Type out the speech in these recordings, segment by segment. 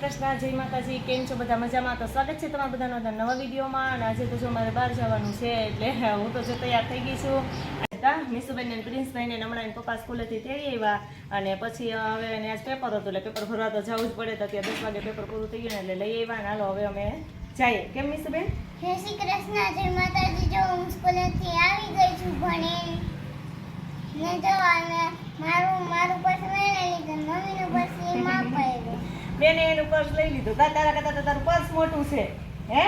કૃષ્ણ, જય માતાજી, કેમ છો? બધા મજામાં? તો સ્વાગત છે તમારા બધાનો બધા નવા વિડીયોમાં. અને આજે તો જો મારે બહાર જવાનું છે, એટલે હું તો જો તૈયાર થઈ ગઈ છું. હતા મીસુબેન પ્રિન્સભાઈને પ્રિન્સભાઈ હમણાં પપ્પા સ્કૂલેથી તેડી આવ્યા. અને પછી હવે એને આજ પેપર હતું, એટલે પેપર ભરવા તો જવું જ પડે. તો ત્યાં દસ વાગે પેપર પૂરું થઈ ગયું એટલે લઈ આવ્યા અને હાલો, હવે અમે જઈએ. કેમ મીસુબેન જય શ્રી કૃષ્ણ, જય માતાજી. જો હું સ્કૂલેથી આવી ગઈ છું ભણે. ને જો મારું મારું પર્સ મેં લીધું મમ્મીનું પર્સ એમાં પડ્યું બેને એનું પર્સ લઈ લીધું. તા તારા કરતા તો તારું પર્સ મોટું છે. હે?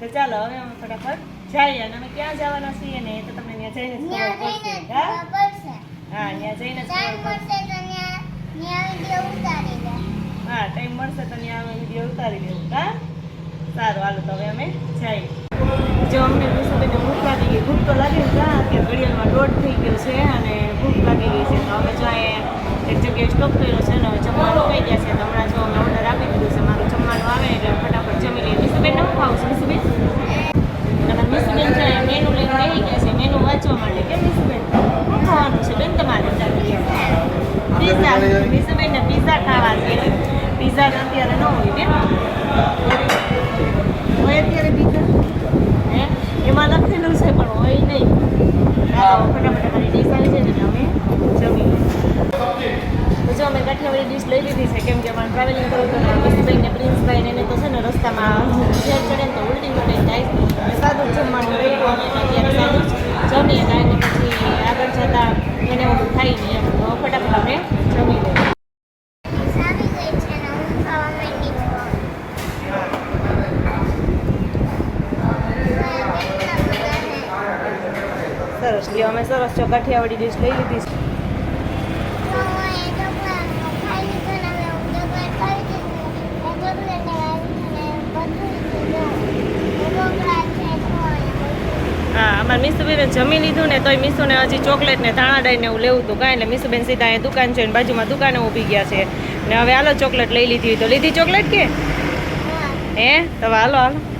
તો ચાલો હવે અમે ફટાફટ જઈએ અને અમે ક્યાં જવાના છીએ ને તો તમને ત્યાં જઈને ખબર પડશે. હા? હા ત્યાં જઈને ખબર પડશે. હા ટાઈમ મળશે તો ત્યાં અમે વીડિયો ઉતારી દેવું. હા? સારું હાલો તો હવે અમે જઈએ. જો અમને વિશુબેનને ભૂખ લાગી ગઈ. ભૂખ તો લાગી હતા કે ઘડિયાળમાં દોઢ થઈ ગયો છે અને ભૂખ લાગી ગઈ છે. તો અમે જો એક જગ્યાએ સ્ટોપ કર્યો છે ને હવે જમવાનું ગયા છે. તો હમણાં જો મેં ઓર્ડર આપી દીધું છે. મારું જમવાનું આવે એટલે ફટાફટ જમી લઈએ. વિશુબેન નવું ખાવું છે. વિશુબેન અને છે મેનુ લઈને બેસી ગયા છે. મેનુ વાંચવા માટે. કેમ વિશુબેન શું ખાવાનું છે? બેન, તમારે પીઝા. વિશુબેનને પીઝા ખાવા છે. પીઝા અત્યારે ન હોય બેન. હોય અત્યારે પીઝા? હે? એમાં લખેલું છે, પણ હોય નહીં. ફટાફટ અમારી ડીશ આવી ને અમે જમી. તો જો અમે કાઠિયાવાડી ડીશ લઈ લીધી છે, કેમ કે અમારે ટ્રાવેલિંગ કરવું તો મિસભાઈ ને પ્રિન્સભાઈ ને એને તો છે ને રસ્તામાં ઝેર ચડે ને તો ઉલટી ચડે જાય. સાદું જમવાનું રહ્યું અને અત્યારે જમીએ કારણ પછી આગળ જતાં એને ઓલું થાય નહીં એમ. તો ફટાફટ અમે જમી લઈએ. બધા સરસ. લ્યો, અમે સરસ જો કાઠિયાવાડી ડીશ લઈ લીધી છે તો હું એ ચોકલેટ ખાઈ લીધું ને હવે હું ચોકલેટ ખાઈ દીધું એ ચોકલેટ ને આવી છે ને બધું જ જો એ ચોકલેટ છે તો હા મીસુબેને જમી લીધું ને તોય મીસુને હજી ચોકલેટ ને ધાણા ને એવું લેવું હતું કાંઈ. એટલે મીસુબેન સીધા અહીંયા દુકાન છે ને બાજુમાં દુકાને ઊભી ગયા છે. ને હવે હાલો ચોકલેટ લઈ લીધી તો લીધી ચોકલેટ કે? હે. તો હાલો હાલો.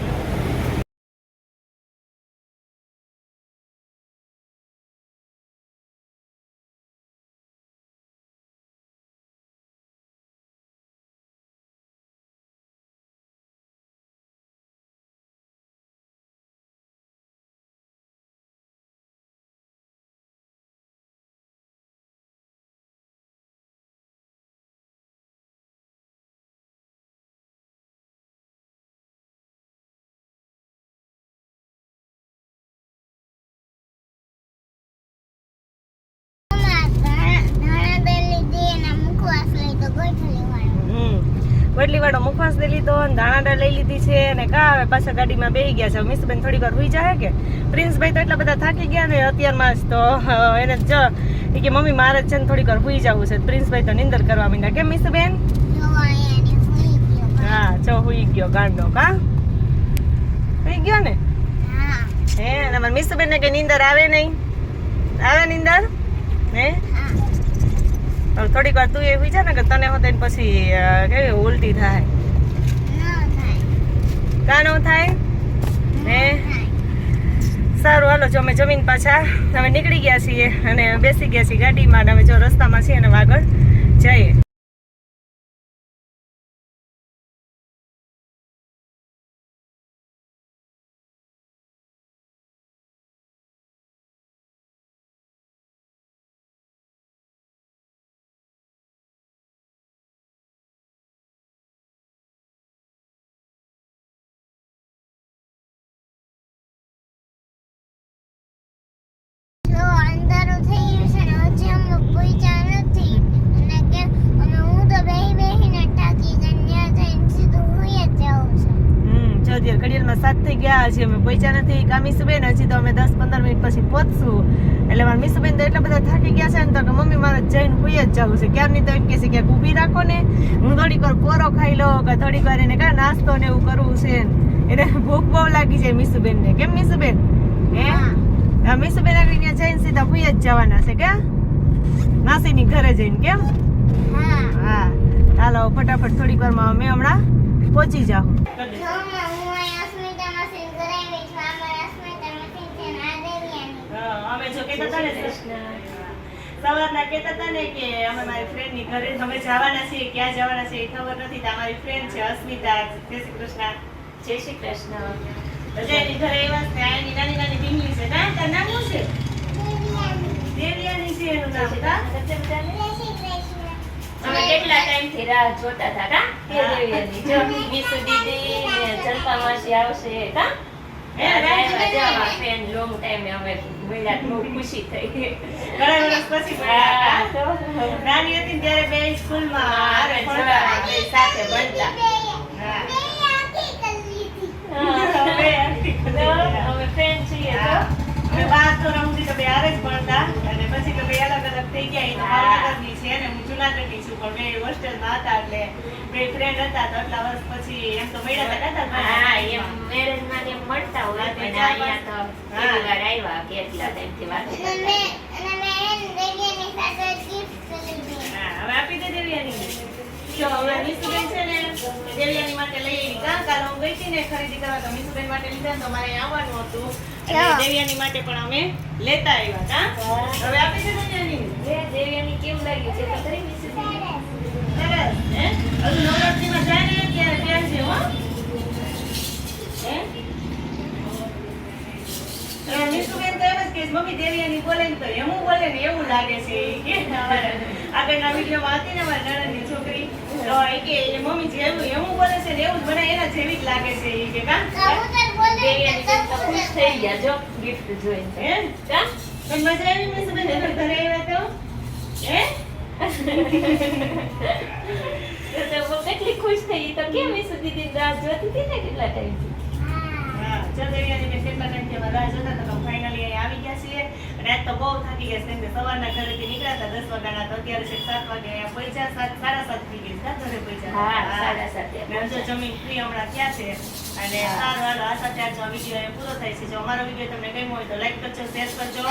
વડલી વાળો મુખવાસ લઈ લીધો અને ધાણાડા લઈ લીધી છે અને કા હવે પાછા ગાડીમાં બેસી ગયા છે. મિસબેન થોડી વાર હુઈ જાય કે? પ્રિન્સભાઈ તો એટલા બધા થાકી ગયા ને અત્યારમાં જ તો એને જ કે મમ્મી મારે જ છે ને થોડીક વાર હુઈ જવું છે. પ્રિન્સભાઈ તો નિંદર કરવા માંડ્યા. કેમ મિસબેન? હા ચો હુઈ ગયો ગાંડો. કા? હુઈ ગયો ને? હે. અને અમારા મીસુબેન ને કે નિંદર આવે નહીં આવે નીંદર હે હવે થોડીક વાર તું એ હુઈ ને કે તને હોતે પછી કેવી ઉલટી થાય? કા નો થાય? ને સારું, હાલો, જો અમે જમીન પાછા, અમે નીકળી ગયા છીએ અને બેસી ગયા છીએ ગાડીમાં અને અમે જો રસ્તામાં છીએ અને આગળ જઈએ. અત્યારે ઘડિયાળમાં સાત થઈ ગયા હજી અમે પહોંચ્યા નથી. કા મીસુબેન હજી તો અમે દસ પંદર મિનિટ પછી પહોંચશું. એટલે મારા મીસુબેન તો એટલા બધા થાકી ગયા છે ને તો કે મમ્મી મારે જઈને હુઈ જ જવું છે. ક્યારની તો એમ કે છે કે ઊભી રાખો ને. હું થોડીક વાર પોરો ખાઈ લઉં કે થોડીક વાર એને કાં નાસ્તો ને એવું કરવું છે. એટલે ભૂખ બહુ લાગી છે મીસુબેનને કેમ મીસુબેન હે? મીસુબેન આગળ ત્યાં જઈને સીધા હુઈ જ જવાના છે કે? માસીની ઘરે જઈને કેમ? હા. હા. ચાલો ફટાફટ થોડીક વારમાં અમે હમણાં પહોંચી જાઉં જો હું હું અહીં અસ્મિતા મશીન કરાવી છું આમાં અસ્મિતા મશીન છે ને આ દેવ્યાની અમે જો કહેતા હતા ને સવારના કહેતા હતા ને કે અમે મારી ફ્રેન્ડની ઘરે અમે જવાના છીએ ક્યાં જવાના છે એ ખબર નથી અમારી ફ્રેન્ડ છે અસ્મિતા. જય શ્રી કૃષ્ણ. જય શ્રી કૃષ્ણ. બધા એની ઘરે એવા નાની નાની ઢીંગલી છે. ના તાર નામ શું છે? દેવિયાની છે એનું નામ અમે કેટલા ટાઈમથી રાહ જોતા હતા કા? હા. જો મીસુ દીદી જલપા માસી આવશે કા? નાની હતી ત્યારે બે સ્કૂલમાં સાથે ભણતા. બે હારે જ ભણતા અને પછી તો બે અલગ અલગ થઈ ગયા એ તો ભાવનગરની છે ને હું છું પણ બે હોસ્ટેલમાં હતા એટલે બે ફ્રેન્ડ હતા તો આટલા વર્ષ પછી એમ તો મળ્યા હતા નતા હા એમ મેરેજમાં એમ મળતા હોય હા, પણ અહીંયા તો પહેલી વાર આવ્યા કેટલા ટાઈમથી વાત હા, હવે આપી દે દેવયાની જો હવે મીસુબેન છે ને દેવયાની માટે લઈ આવી કાં કાલ હું ગઈ હતી ને ખરીદી કરવા તો માટે લીધા તો મારે આવવાનું હતું. એટલે દેવયાની માટે પણ અમે લેતા આવ્યા કાં હવે આપી છે દેવયાની? કેમ લાગ્યું છે? તો ખરી? સરસ. હે? હજુ નવરાત્રીમાં જાય ને ત્યારે પહેરજે હો. હે? જ મમ્મી દેવયાની બોલે ને તો એમું બોલે ને એવું લાગે છે. કે આગળના વિડીયોમાં હતી ને મારી નણંદની છોકરી. તો એ કે એ મમ્મી જેવું એમું બોલે છે ને એવું જ મને એના જેવી જ લાગે છે. એ કે કાં? ખુશ થઈ ગયા જો ગિફ્ટ જોઈને. હે? કા? પણ મજા આવી એના ઘરે આવ્યા તો? હે? તો કેટલી ખુશ થઈ. તો કેમ મિસુ દીદી રાહ જોતી હતી ને કેટલા ટાઈમથી? રાત તો બહુ થાકી ગયા છે સવારના ઘરેથી નીકળ્યા દસ વાગ્યાના તો છે સાત વાગે પૈસા સાત સાડા સાત થઈ ગઈ સાત પૈસા જમીન ફ્રી હમણાં ક્યાં છે અને સારું હાલો આશા ચાર જો વીડિયો પૂરો થાય છે જો અમારો વીડિયો તમને ગમ્યો હોય તો લાઈક કરજો શેર કરજો